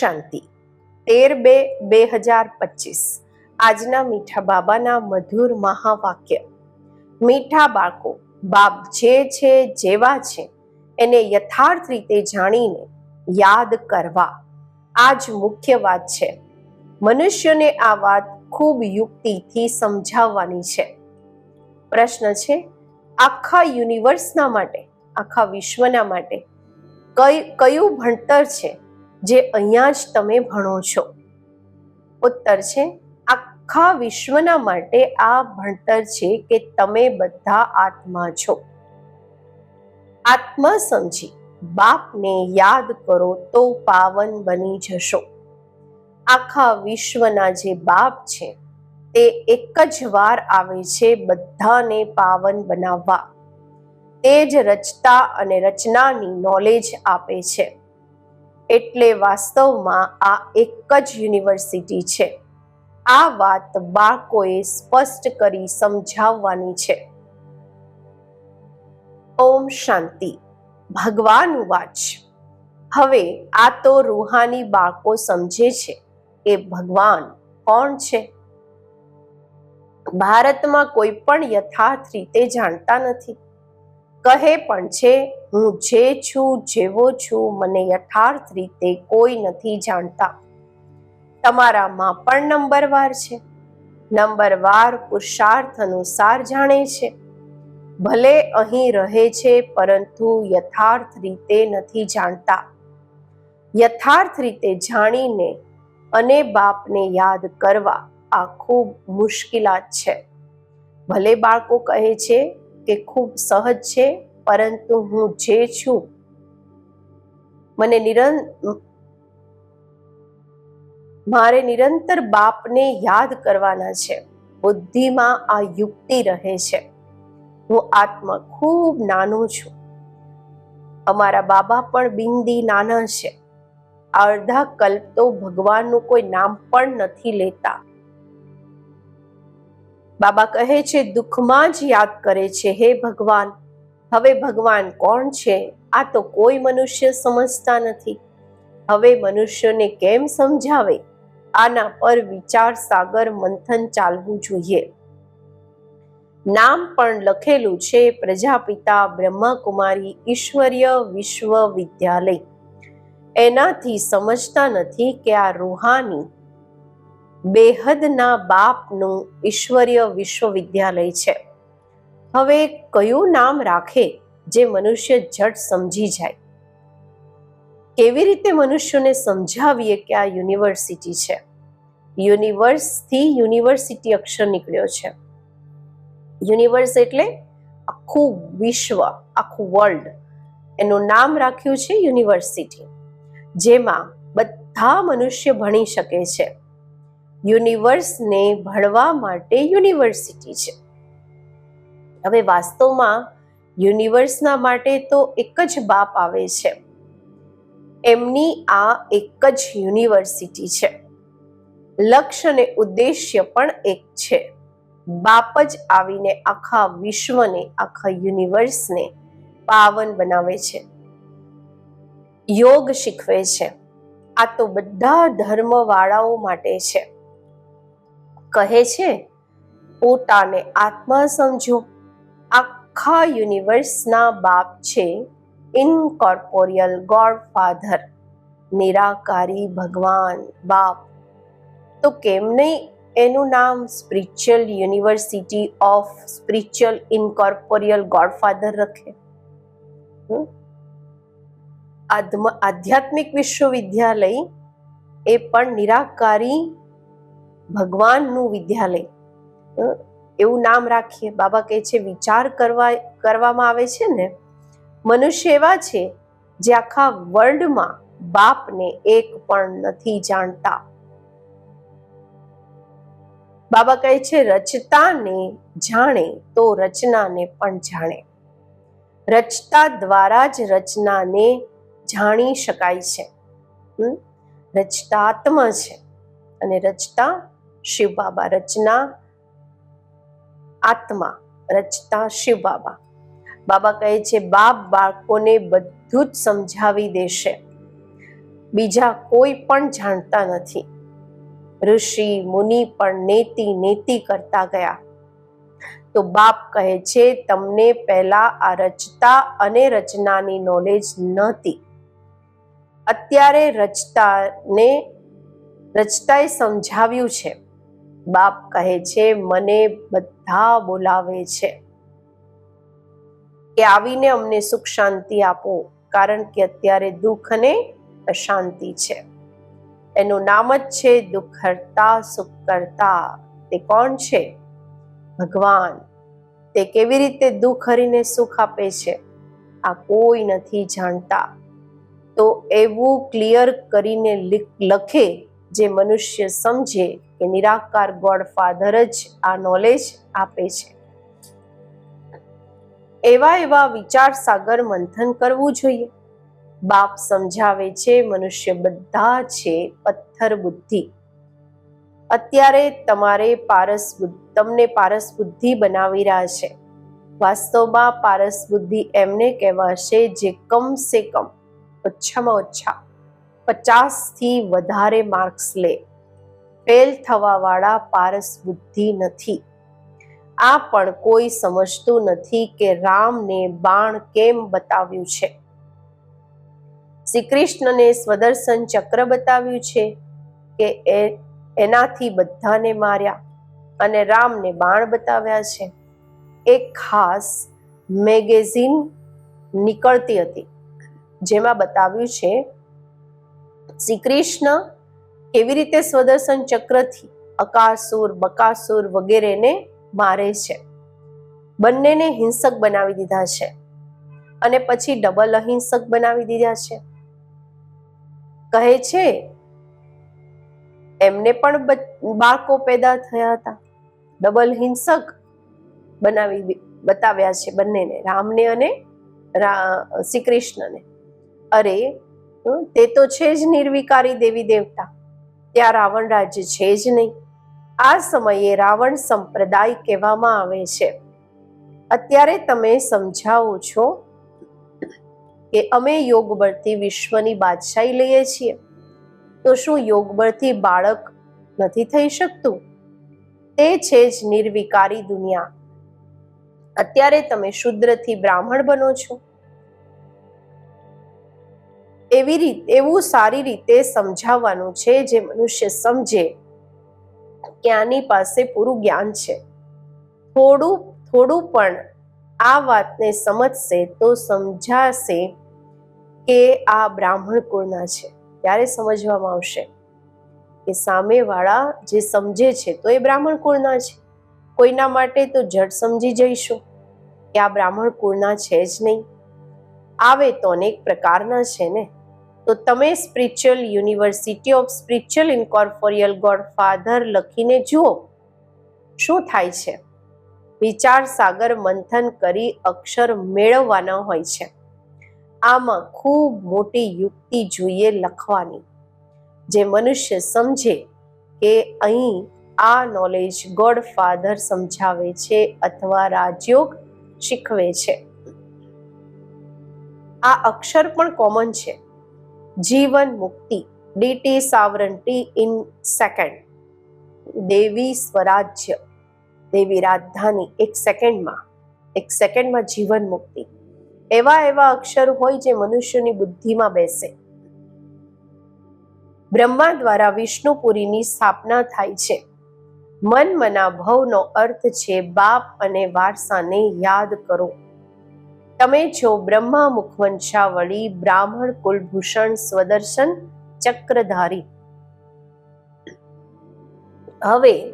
શાંતિ. તેર બે બે હજાર પચીસ. આજના મીઠા બાબાના મધુર મહાવાક્ય. મીઠા બાળકો, બાપ જે છે જેવા છે, એને યથાર્થ રીતે જાણીને યાદ કરવા. આ જ મુખ્ય વાત છે. મનુષ્યને આ વાત ખૂબ યુક્તિથી સમજાવવાની છે. પ્રશ્ન છે, આખા યુનિવર્સના માટે, આખા વિશ્વના માટે કઈ, કયું ભણતર છે? જે અહીંયા જ તમે ભણો છો. ઉત્તર છે, આખા વિશ્વના માટે આ ભણતર છે કે તમે બધા આત્મા છો. આત્મા સમજી, બાપને યાદ કરો તો પાવન બની જશો. આખા વિશ્વના જે બાપ છે, તે એક જ વાર આવે છે બધાને પાવન બનાવવા. તે જ રચતા અને રચનાની નોલેજ આપે છે. એટલે વાસ્તવમાં આ એક જ યુનિવર્સિટી છે. આ વાત બાળકોએ સ્પષ્ટ કરી સમજાવવાની છે. ઓમ શાંતિ. ભગવાન વાચ હવે આ તો રૂહાની બાળકો સમજે છે એ ભગવાન કોણ છે? ભારતમાં કોઈ પણ યથાર્થ રીતે જાણતા નથી. કહે પણ છે, હું જે છું, જેવો છું, મને યથાર્થ રીતે કોઈ નથી જાણતા. તમારામાં પણ નંબરવાર છે. નંબરવાર પુરુષાર્થ અનુસાર જાણે છે. ભલે અહીં રહે છે, પરંતુ યથાર્થ રીતે નથી જાણતા. યથાર્થ રીતે જાણીને અને બાપને યાદ કરવા આ ખૂબ મુશ્કેલાત છે. ભલે બાળકો કહે છે કે ખૂબ સહજ છે, પરંતુ હું જે છું, મને નિરં, મારે નિરંતર બાપને યાદ કરવાના છે. બુદ્ધિમાં આ યુક્તિ રહે છે. હું આત્મા ખૂબ નાનો છું. અમારા બાબા પણ બિંદી નાના છે. અડધા કલ્પ તો ભગવાનનું કોઈ નામ પણ નથી લેતા. બાબા કહે છે, દુઃખમાં જ યાદ કરે છે, હે ભગવાન. હવે ભગવાન કોણ છે? આ તો કોઈ મનુષ્ય સમજતા નથી. હવે મનુષ્યને કેમ સમજાવે? આના પર વિચાર સાગર મંથન ચાલવું જોઈએ. નામ પણ લખેલું છે, પ્રજાપિતા બ્રહ્માકુમારી ઈશ્વરીય વિશ્વવિદ્યાલય. એનાથી સમજતા નથી કે આ રૂહાની બેહદના બાપનું ઈશ્વરીય વિશ્વવિદ્યાલય છે. હવે કયું નામ રાખે જે મનુષ્ય જટ સમજી જાય? કેવી રીતે મનુષ્યોને સમજાવીએ કે આ યુનિવર્સિટી છે? યુનિવર્સથી યુનિવર્સિટી અક્ષર નીકળ્યો છે. યુનિવર્સ એટલે આખું વિશ્વ, આખું વર્લ્ડ એનું નામ રાખ્યું છે યુનિવર્સિટી, જેમાં બધા મનુષ્ય ભણી શકે છે. યુનિવર્સને ભણવા માટે યુનિવર્સિટી છે. હવે વાસ્તવમાં યુનિવર્સના માટે તો એક જ બાપ આવે છે. એમની આ એક જ યુનિવર્સિટી છે. લક્ષ્ય અને ઉદ્દેશ્ય પણ એક છે. બાપ જ આવીને આખા વિશ્વને, આખા યુનિવર્સને પાવન બનાવે છે. યોગ શીખવે છે. આ તો બધા ધર્મવાળાઓ માટે છે. કહે છે, પોતાને આત્મા સમજો. આખા યુનિવર્સના બાપ છે ઇનકોર્પોરિયલ ગોડ ફાધર નિરાકારી ભગવાન બાપ. તો કેમ નહીં એનું નામ spiritual university of spiritual incorporeal godfather રખે? આધ્યાત્મિક વિશ્વવિદ્યાલય એ પણ નિરાકારી ભગવાનનું વિદ્યાલય? એવું નામ રાખીએ બાબા કહે છે, વિચાર કરવા, કરવામાં આવે છે ને, મનુષ્ય એવા છે જે આખા વર્લ્ડમાં બાપને એક પણ નથી જાણતા બાબા કહે છે, રચતાને જાણે તો રચનાને પણ જાણે રચતા દ્વારા જ રચનાને જાણી શકાય છે? રચતા આત્મા છે અને રચતા શિવ બાબા રચના આત્મા, રચતા શિવ બાબા બાબા કહે છે, બાપ બાળકોને બધું જ સમજાવી દેશે. બીજા કોઈ પણ જાણતા નથી. ઋષિ, મુનિ પણ નેતિ નેતિ કરતા ગયા. તો બાપ કહે છે, તમને પહેલા આ રચતા અને રચનાની નોલેજ નહોતી. અત્યારે રચતાને, રચતાએ સમજાવ્યું છે. બાપ કહે છે, મને બધા બોલાવે છે. કે આવીને અમને સુખ શાંતિ આપો, કારણ કે અત્યારે દુઃખ અને અશાંતિ છે. એનું નામ જ છે દુઃખ હરતા સુખ કરતા તે કોણ છે? ભગવાન. તે કેવી રીતે દુઃખ હરીને સુખ આપે છે? આ કોઈ નથી જાણતા. તો એવું ક્લિયર કરીને લખે જે મનુષ્ય સમજે કે નિરાકાર ગોડ ફાધર જ આ નોલેજ આપે છે. એવા એવા વિચાર સાગર મંથન કરવું જોઈએ. બાપ સમજાવે છે મનુષ્ય બધા છે પથ્થર બુદ્ધિ. અત્યારે તમારે પારસ તમને પારસ બુદ્ધિ બનાવી રહ્યા છે. વાસ્તવમાં પારસ બુદ્ધિ એમને કહેવાશે જે કમ સે કમ ઓછામાં ઓછા પચાસથી વધારે માર્ક્સ લે. ફેલ થવા વાળા પારસ બુદ્ધિ નથી. આ પણ કોઈ સમજતું નથી કે રામને બાણ કેમ બતાવ્યું છે. શ્રી કૃષ્ણને સ્વદર્શન ચક્ર બતાવ્યું છે કે એનાથી બધાને માર્યા અને રામને બાણ બતાવ્યા છે. એક ખાસ મેગેઝિન નીકળતી હતી, જેમાં બતાવ્યું છે શ્રી કૃષ્ણ કેવી રીતે સ્વદર્શન ચક્રથી અકાસુર, બકાસુર વગેરેને મારે છે. બંનેને હિંસક બનાવી દીધા છે અને પછી ડબલ અહિંસક બનાવી દીધા છે. કહે છે, એમને પણ બાળકો પેદા થયા હતા. ડબલ હિંસક બનાવી બતાવ્યા છે બંનેને, રામને અને શ્રી કૃષ્ણને અરે તે તો છે જ નિર્વિકારી દેવી દેવતા. ત્યાં રાવણ રાજ્ય છે જ નહીં. આ સમયે રાવણ સંપ્રદાય કહેવામાં આવે છે. અત્યારે તમે સમજાવો છો કે અમે યોગ બળથી વિશ્વની બાદશાહી લઈએ છીએ. તો શું યોગ બળથી બાળક નથી થઈ શકતું? તે છે જ નિર્વિકારી દુનિયા. અત્યારે તમે શુદ્રથી બ્રાહ્મણ બનો છો. એવી રીત, એવું સારી રીતે સમજાવવાનું છે જે મનુષ્ય સમજે. કે આની પાસે પૂરું જ્ઞાન છે. થોડું થોડું પણ આ વાતને સમજશે તો સમજાશે કે આ બ્રાહ્મણ કુળના છે. ત્યારે સમજવામાં આવશે. કે સામેવાળા જે સમજે છે તો એ બ્રાહ્મણ કુળના છે. કોઈના માટે તો જડ સમજી જઈશું કે આ બ્રાહ્મણ કુળના છે જ નહીં. આવે તો અનેક પ્રકારના છે ને? તો તમે spiritual university of spiritual incorporeal god father લખીને જુઓ, શું થાય છે? વિચાર સાગર મંથન કરી અક્ષર મેળવવાના હોય છે. આમાં ખૂબ મોટી યુક્તિ જોઈએ લખવાની. જે મનુષ્ય સમજે કે અહીં આ નોલેજ ગોડ ફાધર સમજાવે છે અથવા રાજયોગ શીખવે છે. આ અક્ષર પણ કોમન છે. જીવન મુક્તિ ડીટી સાવરંટી ઇન સેકન્ડ દેવી સ્વરાજ્ય, દેવી રાજધાની એક સેકન્ડમાં એક સેકન્ડમાં જીવન મુક્તિ. એવા એવા અક્ષર હોય જે મનુષ્યની બુદ્ધિમાં બેસે. બ્રહ્મા દ્વારા વિષ્ણુપુરીની સ્થાપના થાય છે. મન મના ભવનો અર્થ છે બાપ અને વારસાને યાદ કરો. તમે છો બ્રહ્મા મુખવંશાવળી બ્રાહ્મણ કુલભૂષણ, સ્વદર્શન, ચક્રધારી. હવે,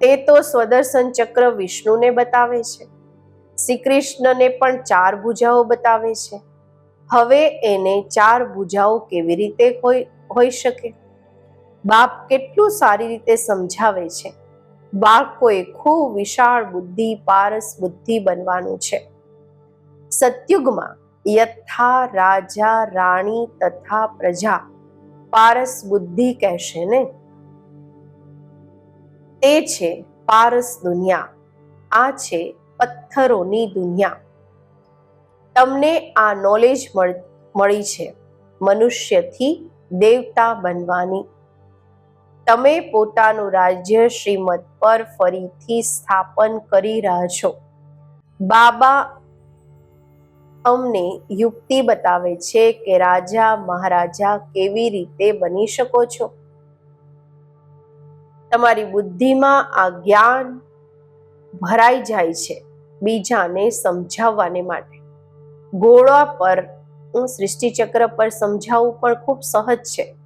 તે તો સ્વદર્શન ચક્ર વિષ્ણુને બતાવે છે. શ્રી કૃષ્ણને પણ ચાર ભુજાઓ બતાવે છે. હવે એને ચાર ભુજાઓ કેવી રીતે હોઈ શકે? બાપ કેટલું સારી રીતે સમજાવે છે. બાળકોએ ખૂબ વિશાળ બુદ્ધિ, પારસ બુદ્ધિ બનવાનું છે. સતયુગમાં યથા રાજા, રાણી તથા પ્રજા પારસ બુદ્ધિ કહેશે ને? તે છે પારસ દુનિયા, આ છે પથ્થરોની દુનિયા. તમને આ નોલેજ મળી છે, મનુષ્યથી દેવતા બનવાની. તમે પોતાનું રાજ્ય શ્રીમદ પર ફરીથી સ્થાપન કરી રહ્યા છો. બાબા અમને યુક્તિ બતાવે છે કે રાજા, મહારાજા કેવી રીતે બની શકો છો? તમારી બુદ્ધિમાં આ જ્ઞાન ભરાઈ જાય છે બીજાને સમજાવવાને માટે. ગોળા પર સૃષ્ટિચક્ર પર સમજાવવું પણ ખૂબ સહજ છે.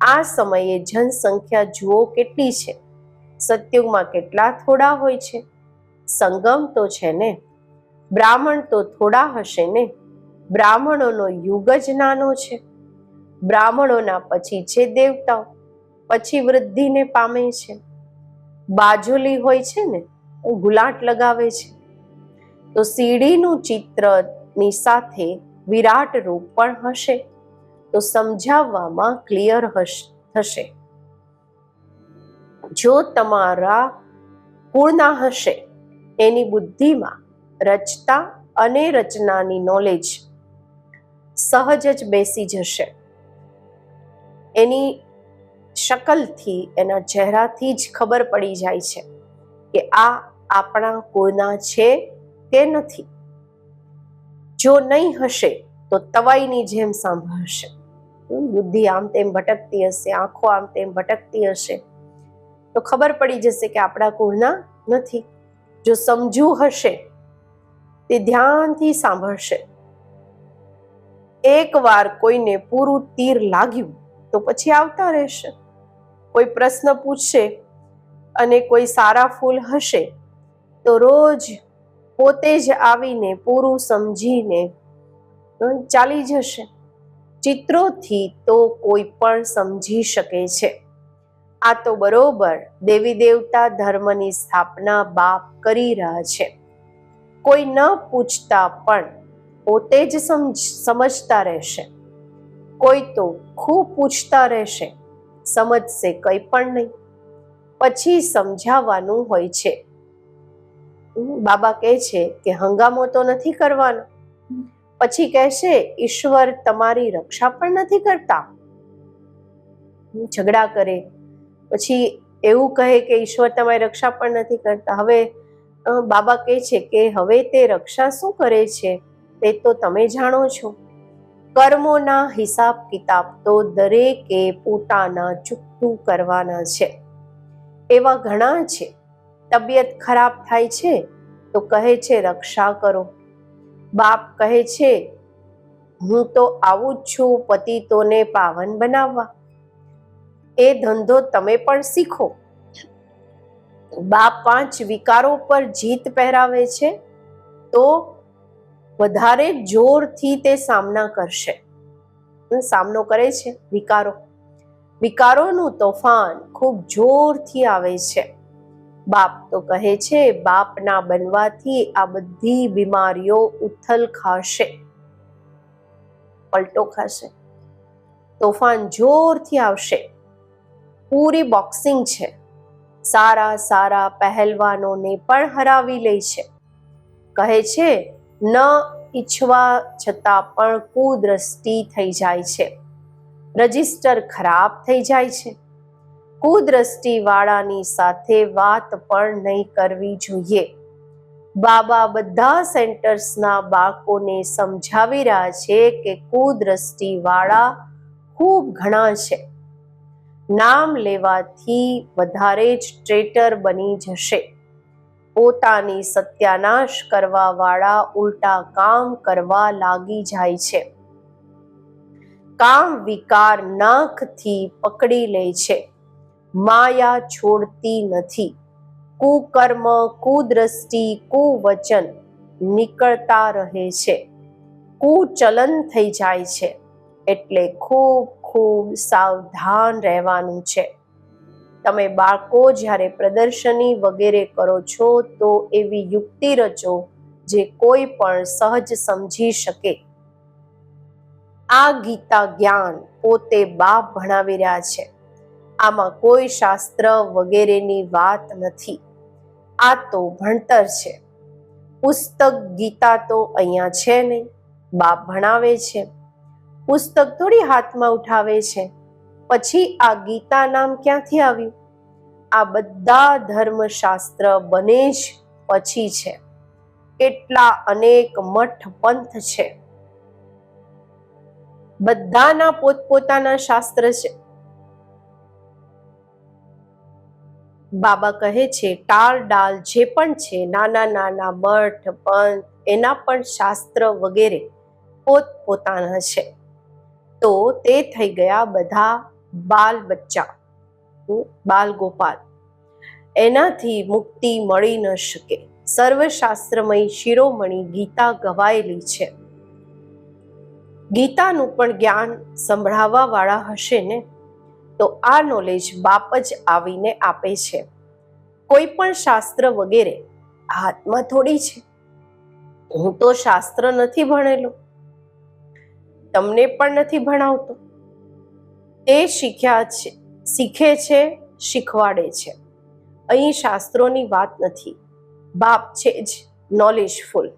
આ સમયે જનસંખ્યા જુઓ કેટલી છે. સત્યુગમાં કેટલા થોડા હોય છે. સંગમ તો છે ને? બ્રાહ્મણ તો થોડા હશે ને? બ્રાહ્મણોનો યુગ જ નાનો છે. બ્રાહ્મણોના પછી છે દેવતાઓ, પછી વૃદ્ધિને પામે છે. બાજુલી હોય છે ને ગુલાટ લગાવે છે. તો સીડીનું ચિત્રની સાથે વિરાટ રૂપ પણ હશે. તો સમજાવવામાં ક્લિયર થશે. જો તમારા કુળના હશે, એની બુદ્ધિમાં રચતા અને રચનાની નોલેજ સહજ જ બેસી જશે. એની શકલથી, એના ચહેરાથી જ ખબર પડી જાય છે કે આ આપણા કુળના છે કે નથી. જો નહીં હશે, તો તવાઈની જેમ સાંભળશે. બુદ્ધિ આમ તેમ ભટકતી હશે, આંખો આમ તેમ ભટકતી હશે. તો ખબર પડી જશે કે આપણા કુળના નથી. જો સમજુ હશે તે ધ્યાનથી સાંભળશે. એકવાર કોઈને પૂરું તીર લાગ્યું, તો પછી આવતા રહેશે. કોઈ પ્રશ્ન પૂછશે અને કોઈ સારા ફૂલ હશે, તો રોજ પોતે જ આવીને પૂરું સમજીને ચાલી જશે. ચિત્રોથી તો કોઈ પણ સમજી શકે છે. આ તો બરોબર દેવી દેવતા ધર્મની સ્થાપના બાપ કરી રહ્યા છે. કોઈ ન પૂછતા પણ પોતે જ સમજતા રહેશે. કોઈ તો ખૂબ પૂછતા રહેશે, સમજશે કંઈ પણ નહીં. પછી સમજાવવાનું હોય છે. બાબા કહે છે કે હંગામો તો નથી કરવાનો. પછી કહેશે, ઈશ્વર તમારી રક્ષા પણ નથી કરતા. ઝઘડા કરે. પછી એવું કહે કે ઈશ્વર તમારી રક્ષા પણ નથી કરતા. હવે બાબા કહે છે કે હવે તે રક્ષા શું કરે છે તે તો તમે જાણો છો. કર્મોના હિસાબ કિતાબ તો દરેકે પોતાના ચૂકતું કરવાના છે. એવા ઘણા છે. તબિયત ખરાબ થાય છે તો કહે છે રક્ષા કરો. બાપ કહે છે હું તો આવું જ છું પતિતોને પાવન બનાવવા. એ ધંધો તમે પણ શીખો. બાપ પાંચ વિકારો પર જીત પહેરાવે છે, તો વધારે જોરથી તે સામના કરશે. સામનો કરે છે વિકારો. વિકારોનું તોફાન ખૂબ જોરથી આવે છે. બાપ તો કહે છે, બાપના બનવાથી આ બધી બીમારીઓ ઉથલ ખાશે. પલટો ખાશે. તોફાન જોરથી આવશે. પૂરી બોક્સિંગ છે. સારા સારા પહેલવાનોને પણ હરાવી લે છે. કહે છે, ન ઈચ્છવા છતાં પણ કુદ્રષ્ટિ થઈ જાય છે. રજિસ્ટર ખરાબ થઈ જાય છે. કુદ્રષ્ટિ વાળાની સાથે વાત પણ નહીં કરવી જોઈએ. બાબા બધા સેન્ટર્સના બાળકોને સમજાવી રહ્યા છે કે કુદ્રષ્ટિ વાળા ખૂબ ઘણા છે. નામ લેવાથી વધારે જ ટ્રેટર બની જશે. પોતાની સત્યાનાશ કરવાવાળા ઉલટા કામ કરવા લાગી જાય છે. કામ વિકાર નાખથી પકડી લે છે. માયા છોડતી નથી. કુકર્મ, કુદ્રષ્ટિ, કુવચન નીકળતા રહે છે. કુચલન થઈ જાય છે. એટલે ખૂબ ખૂબ સાવધાન રહેવાનું છે. તમે બાળકો જ્યારે પ્રદર્શની વગેરે કરો છો, તો એવી યુક્તિ રચો જે કોઈ પણ સહજ સમજી શકે. આ ગીતા જ્ઞાન પોતે બાપ ભણાવી રહ્યા છે. આમાં કોઈ શાસ્ત્ર વગેરેની વાત નથી. આ તો ભણતર છે. પુસ્તક ગીતા તો અહીંયા છે નહીં. બાપ ભણાવે છે. પુસ્તક થોડી હાથમાં ઉઠાવે છે. પછી આ ગીતા નામ ક્યાંથી આવ્યું? આ બધા ધર્મશાસ્ત્ર બને જ પછી છે. કેટલા અનેક મઠ પંથ છે. બધાના પોતપોતાના શાસ્ત્ર છે. બાબા કહે છે, ટાળ ડાલ જે પણ છે, નાના નાના મઠ, પંથ, એના પણ શાસ્ત્ર વગેરે પોતપોતાના છે. તો તે થઈ ગયા બધા બાલ બચ્ચા. બાલ ગોપાલ. એનાથી મુક્તિ મળી ન શકે. સર્વશાસ્ત્રમય શિરોમણી ગીતા ગવાયેલી છે. ગીતાનું પણ જ્ઞાન સંભળાવવા વાળા હશે ને? તો આ નોલેજ બાપ જ આવીને આપે છે. કોઈ પણ શાસ્ત્ર વગેરે. હાથમાં થોડી છે. હું તો શાસ્ત્ર નથી ભણેલો. તમને પણ નથી ભણાવતો. તે શીખ્યા છે, શીખે છે, શીખવાડે છે. અહીં શાસ્ત્રોની વાત નથી. બાપ છે જ નોલેજફુલ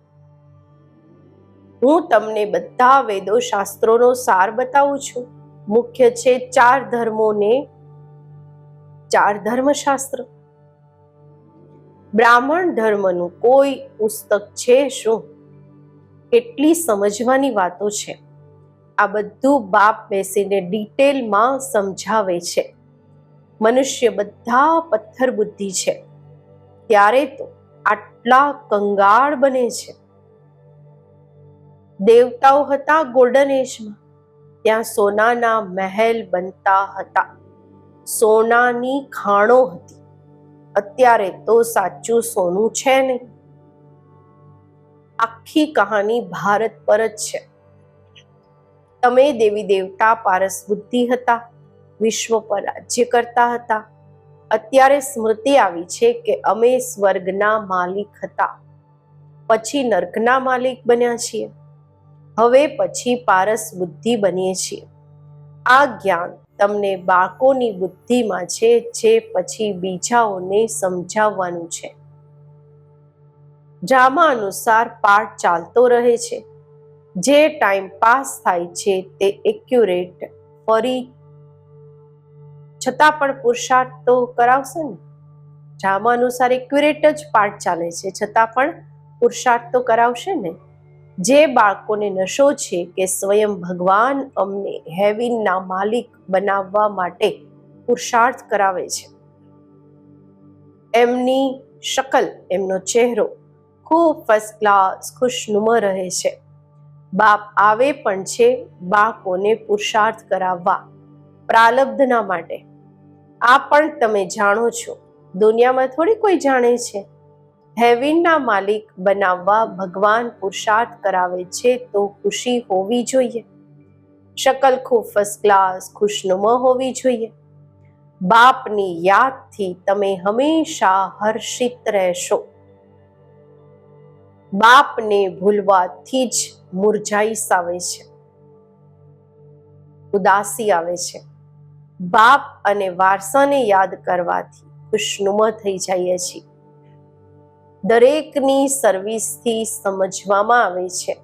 હું તમને બધા વેદો શાસ્ત્રોનો સાર બતાવું છું. મુખ્ય છે ચાર ધર્મોને ચાર ધર્મશાસ્ત્ર. બ્રાહ્મણ ધર્મનું કોઈ પુસ્તક છે શું? એટલી સમજવાની વાતો છે. આ બધું બાપ બેસીને ડિટેલમાં સમજાવે છે. મનુષ્ય બધા પથ્થર બુદ્ધિ છે. ત્યારે તો આટલા કંગાળ બને છે. દેવતાઓ હતા ગોલ્ડન એજમાં ત્યાં સોનાના મહેલ બનતા હતા. સોનાની ખાણો હતી. અત્યારે તો સાચું સોનું છે નહીં. આખી કહાની ભારત પર જ છે. તમે દેવી દેવતા, પારસ બુદ્ધિ હતા, વિશ્વ પર રાજ્ય કરતા હતા. અત્યારે સ્મૃતિ આવી છે કે અમે સ્વર્ગના માલિક હતા. પછી નર્કના માલિક બન્યા છીએ. હવે પછી પારસ બુદ્ધિ બનીએ છીએ. આ જ્ઞાન તમને બાળકોની બુદ્ધિમાં છે, જે પછી બીજાઓને સમજાવવાનું છે. ડ્રામા અનુસાર પાઠ ચાલતો રહે છે. જે ટાઈમ પાસ થાય છે તે એક્યુરેટ ફરી છતાં પણ પુરુષાર્થ તો કરાવશે ને? ડ્રામા અનુસાર એક્યુરેટ જ પાઠ ચાલે છે, છતાં પણ પુરુષાર્થ તો કરાવશે ને? જે બાળકોને નશો છે કે સ્વયં ભગવાન અમને હેવિનના માલિક બનાવવા માટે પુરુષાર્થ કરાવે છે. એમની શકલ, એમનો ચહેરો ખૂબ ફર્સ્ટ ક્લાસ ખુશનુમા રહે છે. બાપ આવે પણ છે બાળકોને પુરુષાર્થ કરાવવા, પ્રાલબ્ધના માટે. આ પણ તમે જાણો છો, દુનિયામાં થોડી કોઈ જાણે છે. હેવિનના માલિક બનાવવા ભગવાન પુરુષાર્થ કરાવે છે તો ખુશી હોવી જોઈએ. શકલ ખૂબ ફર્સ્ટ ક્લાસ ખુશનુમા હોવી જોઈએ. બાપની યાદથી તમે હંમેશા હર્ષિત રહેશો. બાપને ભૂલવાથી જ મુરઝાઈશ આવે છે. ઉદાસી આવે છે. બાપ અને વારસાને યાદ કરવાથી ખુશનુમા થઈ જઈએ છીએ. દરેકની સર્વિસથી સમજવામાં આવે છે.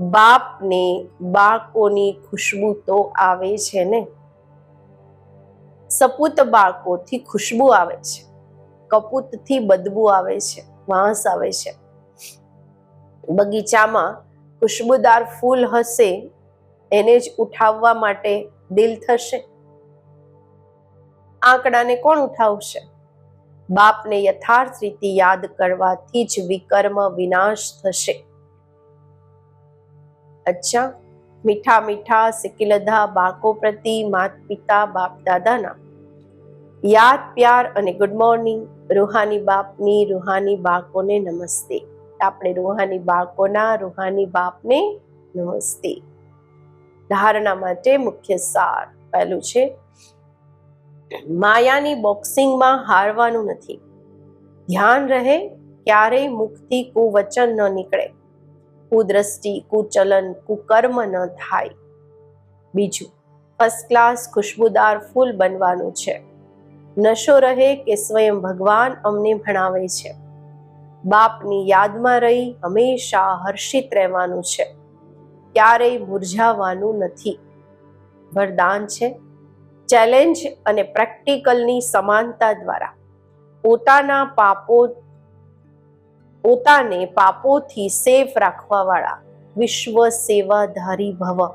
બાપને બાળકોની ખુશ્બુ તો આવે છે ને? સપૂત બાળકોથી ખુશ્બુ આવે છે. કપૂતથી બદબુ આવે છે. વાંસ આવે છે. બગીચામાં ખુશ્બુદાર ફૂલ હશે, એને જ ઉઠાવવા માટે દિલ થશે. આંકડાને કોણ ઉઠાવશે? બાપને યથાર્થ રીતે યાદ કરવાથી જ વિકર્મ વિનાશ થશે. અચ્છા, મીઠા મીઠા સિકિલધા બાળકો પ્રતિ માત પિતા બાપ દાદાના. યાદ, પ્યાર અને ગુડ મોર્નિંગ, રૂહાની બાપની રૂહાની બાળકોને નમસ્તે. આપણે રૂહાની બાળકોના, રૂહાની બાપને નમસ્તે. ધારણા માટે મુખ્ય સાર પહેલું છે, માયાની બોક્સિંગમાં હારવાનું નથી. ધ્યાન રહે ક્યારેય મુખથી કુવચન ન નીકળે. કુદ્રષ્ટિ, કુચલન, કુકર્મ ન થાય. બીજું ફર્સ્ટ ક્લાસ ખુશ્બુદાર ફૂલ બનવાનું છે. નશો રહે કે સ્વયં ભગવાન અમને ભણાવે છે. બાપની યાદમાં રહી હંમેશા હર્ષિત રહેવાનું છે. ક્યારેય મુરઝાવાનું નથી. વરદાન છે. ચેલેન્જ અને પ્રેક્ટિકલની સમાનતા દ્વારા પોતાના પાપો, પોતાને પાપોથી સેફ રાખવાવાળા વિશ્વ સેવાધારી ભવ.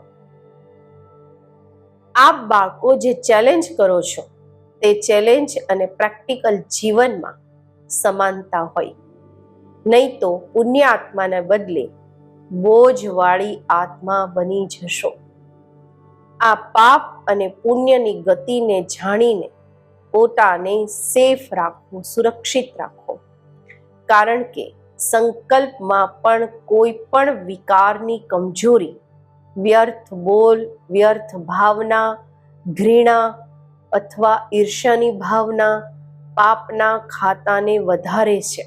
આપ બાળકો જે ચેલેન્જ કરો છો, તે ચેલેન્જ અને પ્રેક્ટિકલ જીવનમાં સમાનતા હોય. નહીં તો પુણ્ય આત્માને બદલે બોજવાળી આત્મા બની જશો. આ પાપ અને પુણ્યની ગતિને જાણીને પોતાને સેફ રાખવું, સુરક્ષિત રાખો કારણ કે સંકલ્પમાં પણ કોઈ પણ વિકારની કમજોરી, વ્યર્થ બોલ, વ્યર્થ ભાવના, ઘૃણા અથવા ઈર્ષ્યાની ભાવના પાપના ખાતાને વધારે છે.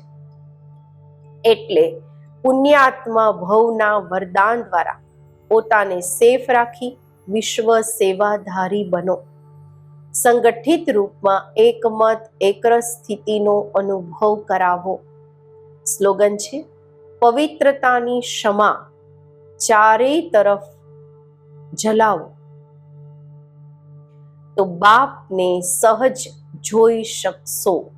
એટલે પુણ્યાત્મા ભવના વરદાન દ્વારા પોતાને સેફ રાખી વિશ્વ સેવાધારી બનો. સંગઠિત રૂપમાં એકમત એકરસ સ્થિતિનો અનુભવ કરાવો. સ્લોગન છે, પવિત્રતાની ક્ષમા ચારેય તરફ જલાવો. તો બાપને સહજ જોઈ શકશો.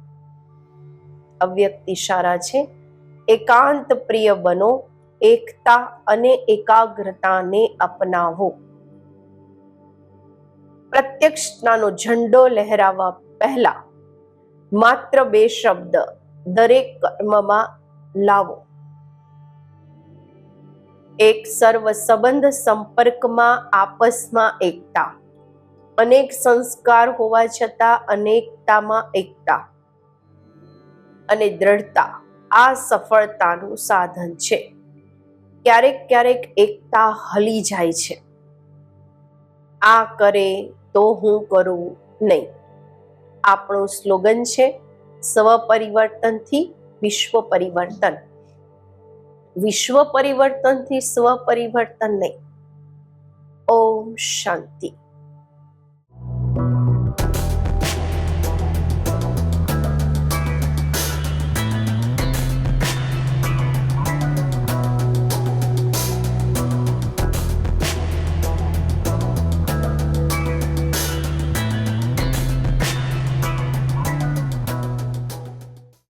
અવ્યક્ત ઇશારા છે એકાંત પ્રિય બનો, એકતા અને એકાગ્રતાને અપનાવો. પ્રત્યક્ષતાનો ઝંડો લહેરાવા પહેલા માત્ર બે શબ્દ દરેક કર્મમાં લાવો. એક સર્વ સંબંધ સંપર્કમાં, આપસમાં એકતા. અનેક સંસ્કાર હોવા છતાં અનેકતામાં એકતા. અને દ્રઢતા. આ સફળતાનું સાધન છે. ક્યારેક ક્યારેક એકતા હલી જાય છે. આ કરે તો હું કરું નહીં. આપણું સ્લોગન છે સ્વ પરિવર્તનથી વિશ્વ પરિવર્તન વિશ્વ પરિવર્તનથી સ્વ પરિવર્તન નહીં. ઓમ શાંતિ.